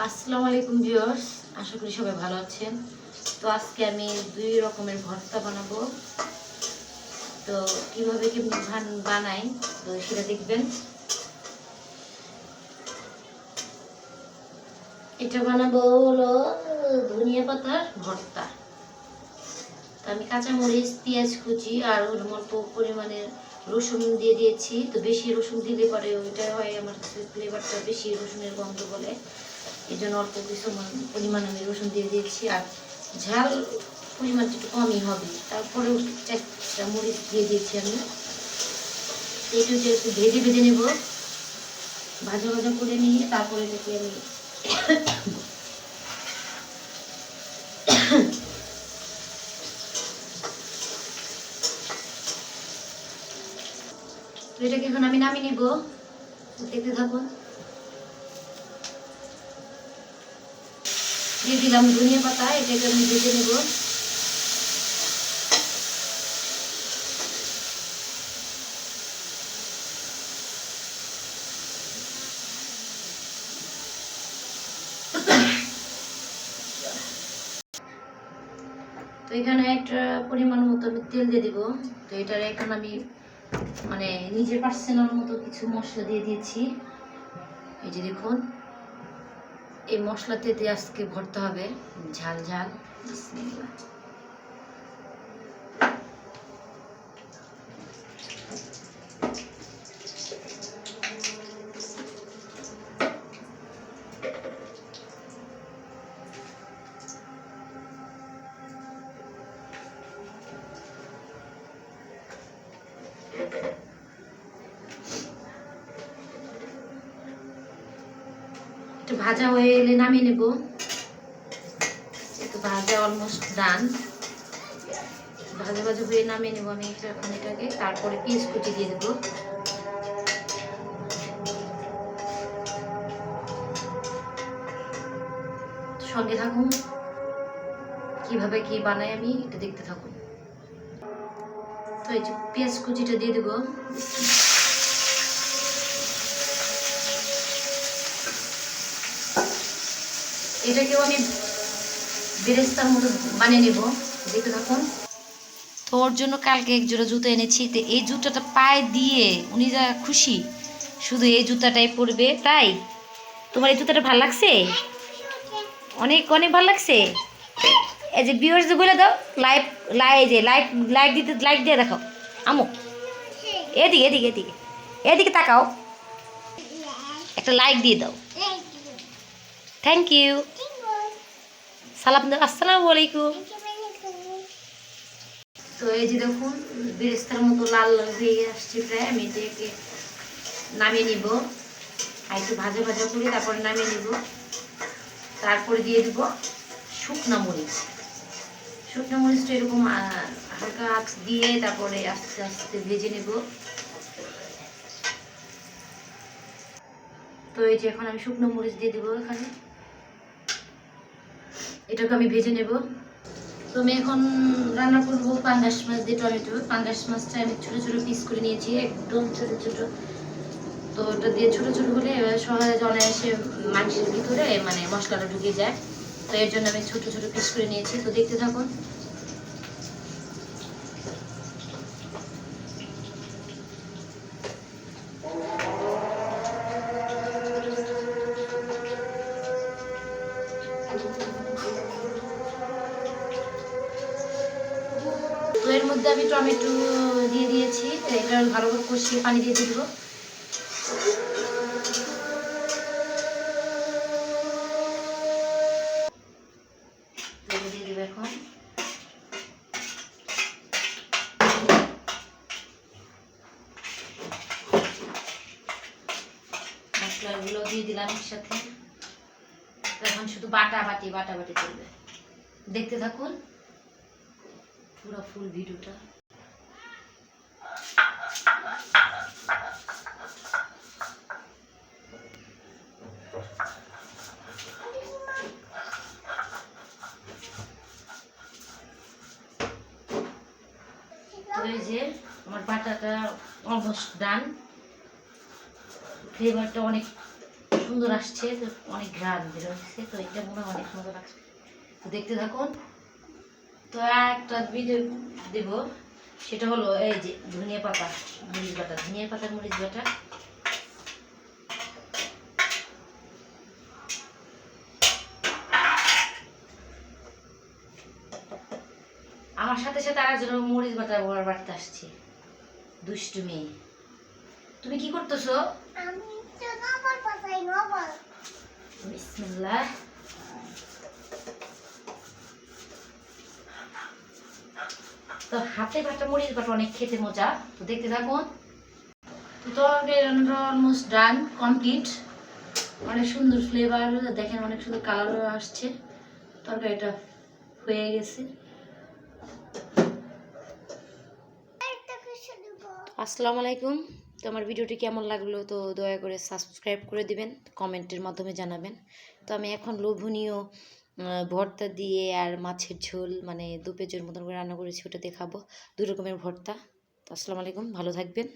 আসসালামু আলাইকুম ভিউয়ার্স, আশা করি সবাই ভালো আছেন। তো আজকে আমি দুই রকমের ভর্তা বানাবো। তো কীভাবে কি বানাই, তো সেটা দেখবেন। এটা বানাবো হলো ধনিয়া পাতার ভর্তা। তো আমি কাঁচামরিচ, পেঁয়াজ কুচি আর হলো অল্প পরিমাণে রসুন দিয়ে দিয়েছি। তো বেশি রসুন দিলে পরে ওইটা হয়, আমার ফ্লেভারটা বেশি রসুনের গন্ধ বলে। এই জন্য অল্প কিছু পরিমাণ আমি রসুন দিয়ে দিয়েছি আর ঝাল পরিমাণটা একটু কমই হবে। তারপরেও চারটা মরিচ দিয়ে দিয়েছি আমি। এটা হচ্ছে একটু ভেজে ভেজে নেব। ভাজা ভাজা করে নিয়ে তারপরে এটাকে আমি এটাকে এখন আমি নামিয়ে নিব। দেখতে থাকুন। দিয়ে দিলাম ধনিয়া পাতা এটাকে আমি ভেজে নেব তো এখানে একটা পরিমাণ মতো আমি তেল দিয়ে দিব তো এটার এখন আমি মানে নিজের পার্সোনাল মতো কিছু মশলা দিয়ে দিয়েছি এই যে দেখুন এই মশলাতে আজকে ভরতে হবে ঝাল ঝাল বিসমিল্লাহ। একটু ভাজা হয়ে এলে নামিয়ে নেব। একটু ভাজা অলমোস্ট ডান ভাজা ভাজা হয়ে নামিয়ে নেব আমি এখন এটাকে। তারপরে পিস কুচি দিয়ে দেবো। সঙ্গে থাকুন। কীভাবে কি বানাই আমি এটা দেখতে থাকুন। তো এই যে পেঁয়াজ কুচিটা দিয়ে দেবো। এটাকেও আমি বেরেস্তার মতো বানিয়ে নেব। দেখতে থাকুন। তো জন্য কালকে এক জোড়া জুতো এনেছি। তো এই জুতোটা পায়ে দিয়ে উনি যা খুশি, শুধু এই জুতাটাই পরবে, তাই? তোমার এই জুতাটা ভালো লাগছে? অনেক অনেক ভালো লাগছে? এই যে বিয়ার্স বলে দাও লাইক লাই যে লাইক লাইক দিতে লাইক দিয়ে দেখো আমো। এদিকে এদিকে এদিকে। এদিকে তাকাও। একটা লাইক দিয়ে দাও। থ্যাংক ইউ সালাম আসসালামু আলাইকুম। তো এই যে দেখুন, বেরেস্তার মতো লাল লাল হয়ে আসছে প্রায়। আমি এটাকে নামিয়ে নিব। আর একটু ভাজা ভাজা করে তারপরে নামিয়ে নিব। তারপরে দিয়ে দিব শুকনো মরিচ। শুকনো মরিচটা এরকম হালকা আঁচ দিয়ে তারপরে আস্তে আস্তে ভেজে নেব। তো এই যে এখন আমি শুকনো মরিচ দিয়ে দেবো এখানে। এটাকে আমি ভেজে নেব। তো আমি এখন রান্না করব পাঙ্গাস মাছ দিয়ে টমেটো। পাঙ্গাস মাছটা আমি ছোটো ছোটো পিস করে নিয়েছি, একদম ছোটো ছোটো। তো ওটা দিয়ে ছোটো ছোটো হলে সহজে অনায়াসে মাংসের ভিতরে মানে মশলাটা ঢুকে যায়। তো এর জন্য আমি ছোটো ছোটো পিস করে নিয়েছি। তো দেখতে থাকুন। এর মধ্যে আমি টমেটো দিয়ে দিয়েছি, তো এটা ভালো করে কষিয়ে পানি দিয়ে দেবো। দিয়ে দিয়ে দিলাম এর সাথে তো এখন শুধু বাটা বাটি বাটা বাটি করবে। দেখতে থাকুন। পুরো ফুল ভিডিওটা। এই যে আমার বাটাটা অলমোস্ট ডান ফ্লেভারটা অনেক সুন্দর আসছে তো অনেক ঘ্রাণ বেরোচ্ছে তো এটা মনে হয় অনেক সুন্দর তো দেখতে থাকুন। তো একটা ভিডিও দেব সেটা হলো এই যে ধনিয়া পাতা মরিচ বাটা ধনিয়া পাতার মরিচ বাটা। আমার সাথে সাথে আর একজন মরিচ বাটা বড় বাড়তে আসছে দুষ্টু মেয়ে। তুমি কি করতেছো? বিসমিল্লাহ। তো হাতে বাটা মরিচ বাটা অনেক খেতে মজা। তো দেখতে থাকুন। তো অলমোস্ট ডান কমপ্লিট অনেক সুন্দর ফ্লেভার দেখেন অনেক সুন্দর কালারও আসছে। তরকারিটা হয়ে গেছে। আসসালামু আলাইকুম। তো আমার ভিডিওটি কেমন লাগল তো দয়া করে সাবস্ক্রাইব করে দিবেন কমেন্টের মাধ্যমে জানাবেন। তো আমি এখন লোভনীয় ভর্তা দিয়ে আর মাছের ঝোল মানে দু পেজের মতন করে রান্না করেছি, ওটা দেখাবো। দু রকমের ভর্তা। তো আসসালামু আলাইকুম, ভালো থাকবেন।